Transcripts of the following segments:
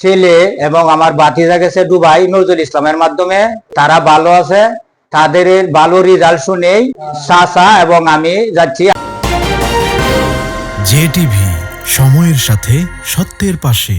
ছেলে এবং আমার বাতিজা গেছে দুবাই নজরুল ইসলামের মাধ্যমে। তারা ভালো আছে তাদের ভালো রেজাল্ট শুনেই চাচা এবং আমি যাচ্ছি। জেটিভি সময়ের সাথে সত্যের পাশে।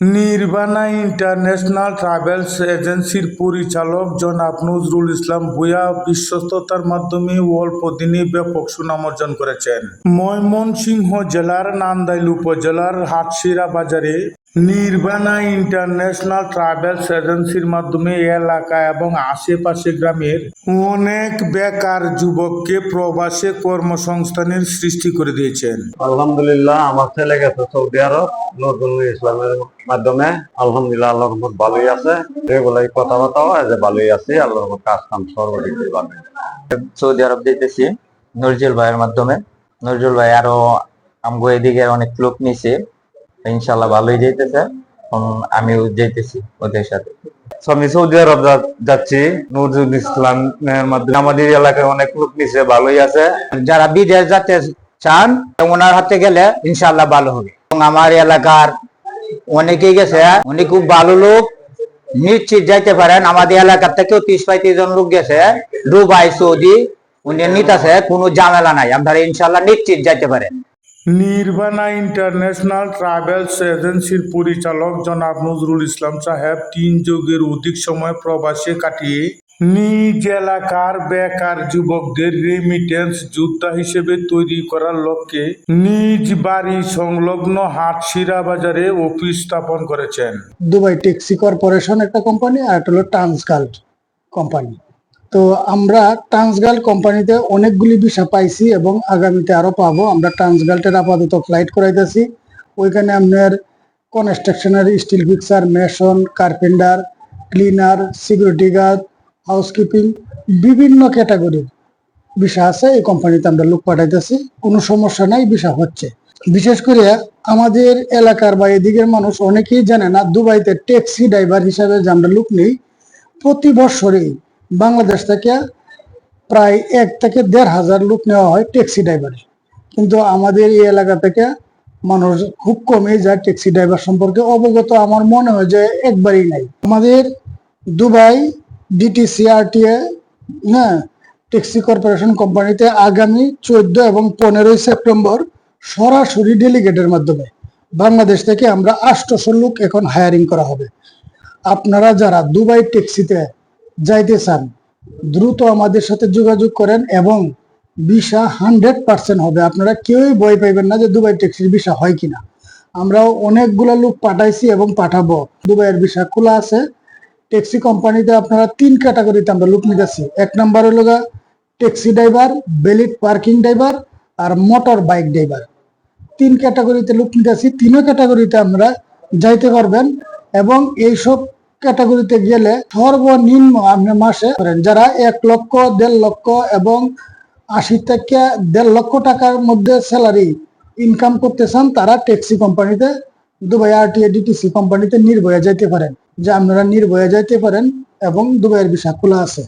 নির্বাণা ইন্টারন্যাশনাল ট্রাভেলস এজেন্সির পরিচালক জনাব নজরুল ইসলাম ভূয়া বিশ্বস্ততার মাধ্যমে অল্প দিনে ব্যাপক সুনাম অর্জন করেছেন। ময়মনসিংহ জেলার নান্দাইল উপজেলার হাটশিরা বাজারে নির্বাণা ইন্টারন্যাশনাল ট্রাভেলস এজেন্সির মাধ্যমে এলাকা এবং আশেপাশে গ্রামের অনেক বেকার যুবককে প্রবাসে কর্মসংস্থানের সৃষ্টি করে দিয়েছেন। আলহামদুলিল্লাহ আমার ছেলে গেছে সৌদি আরব নজরুল ইসলামের মাধ্যমে। আলহামদুলিল্লাহ আল্লাহ রহমত ভালোই আছে। রেগুলার কথাবার্তা হয় যে ভালোই আছে আল্লাহ রহমত কাজ কাম সর্বদিক দিয়ে ভালো। সৌদি আরব যেতেছি নজরুল ভাইয়ের মাধ্যমে। নজরুল ভাই আরও আমগো এদিকে অনেক লোক নিছে। ইনশাল্লাহ ভালোই এখন আমিও যাইতেছি ওদের সাথে। আমি সৌদি আরব যাচ্ছি। নজরুল ইসলামের মাধ্যমে। আমাদের এলাকায় অনেক লোক ভালোই আছে। যারা বিদেশ চান, ওনার হাতে গেলে ইনশাল্লাহ ভালো হবে। এবং আমার এলাকার অনেকেই গেছে, উনি খুব ভালো লোক। নিশ্চিত যাইতে পারেন, আমাদের এলাকা থেকেও তিরিশ পঁয়ত্রিশ জন লোক গেছে। দুবাই, সৌদি, উনি নিতেছে, কোনো ঝামেলা নাই। আপনারা ইনশাল্লাহ নিশ্চিত যাইতে পারেন। নির্বাণা ইন্টারন্যাশনাল ট্রাভেলস এজেন্সির পরিচালক জনাব নজরুল ইসলাম সাহেব তিন যুগের অধিক সময় প্রবাসে কাটিয়ে নিজ এলাকার বেকার যুবকদের রেমিটেন্স যোদ্ধা হিসেবে তৈরি করার লক্ষ্যে নিজ বাড়ি সংলগ্ন হাটশিরা বাজারে অফিস স্থাপন করেছেন। দুবাই ট্যাক্সি কর্পোরেশন একটা কোম্পানি আর একটা হলো ট্রান্সগাল্ট কোম্পানি তো আমরা ট্রান্সগাল্ট কোম্পানিতে অনেকগুলি ভিসা পাইছি এবং আগামীতে আরও পাবো। আমরা ট্রান্সগাল্টের আপাতত ফ্লাইট করাইতেছি। ওইখানে আপনার কনস্ট্রাকশনের steel fixer mason carpenter cleaner security guard housekeeping বিভিন্ন ক্যাটাগরির ভিসা আছে। এই কোম্পানিতে আমরা লোক পাঠাইতেছি। কোনো সমস্যা নাই, ভিসা হচ্ছে। বিশেষ করে আমাদের এলাকার বা এদিকের মানুষ অনেকেই জানে না, দুবাইতে ট্যাক্সি ড্রাইভার হিসাবে যে আমরা লোক নেই, প্রতি বছরেই বাংলাদেশ থেকে প্রায় এক থেকে দেড় হাজার লোক নেওয়া হয় ট্যাক্সি ড্রাইভারে কিন্তু আমাদের এই এলাকা থেকে মানুষ খুব কমই যায় ট্যাক্সি ড্রাইভার সম্পর্কে। অবগত আমার মনে হয় যে একবারই নাই। আমাদের দুবাই ডিটিসি আরটিএ হ্যাঁ ট্যাক্সি কর্পোরেশন কোম্পানিতে আগামী চোদ্দ এবং পনেরোই সেপ্টেম্বর সরাসরি ডেলিগেটের মাধ্যমে বাংলাদেশ থেকে আমরা আষ্টশো লোক এখন হায়ারিং করা হবে। আপনারা যারা দুবাই ট্যাক্সিতে যাইতে চান, দ্রুত আমাদের সাথে যোগাযোগ করেন এবং ভিসা হান্ড্রেড পার্সেন্ট হবে। আপনারা কেউই ভয় পাইবেন না যে দুবাই ট্যাক্সির ভিসা হয় কিনা। আমরাও অনেকগুলো লোক পাঠাইছি এবং পাঠাবো। দুবাইয়ের ভিসা খোলা আছে। ট্যাক্সি কোম্পানিতে আপনারা তিন ক্যাটাগরিতে আমরা লোক নিতেছি। এক নম্বর হলো taxi driver valet parking driver আর মোটর বাইক ড্রাইভার। তিন ক্যাটাগরিতে লোক নিতেছি, তিনও ক্যাটাগরিতে আমরা যাইতে পারবেন এবং এইসব ক্যাটাগরিতে গেলে সর্বনিম্ন আপনি মাসে করেন। যারা এক লক্ষ, দেড় লক্ষ এবং আশি থেকে দেড় লক্ষ টাকার মধ্যে স্যালারি ইনকাম করতে চান, তারা ট্যাক্সি কোম্পানিতে দুবাই আরটিএ ডিটিসি কোম্পানিতে নির্ভয়ে যাইতে পারেন। যে আপনারা নির্ভয়ে যাইতে পারেন এবং দুবাইয়ের ভিসা খোলা আছে।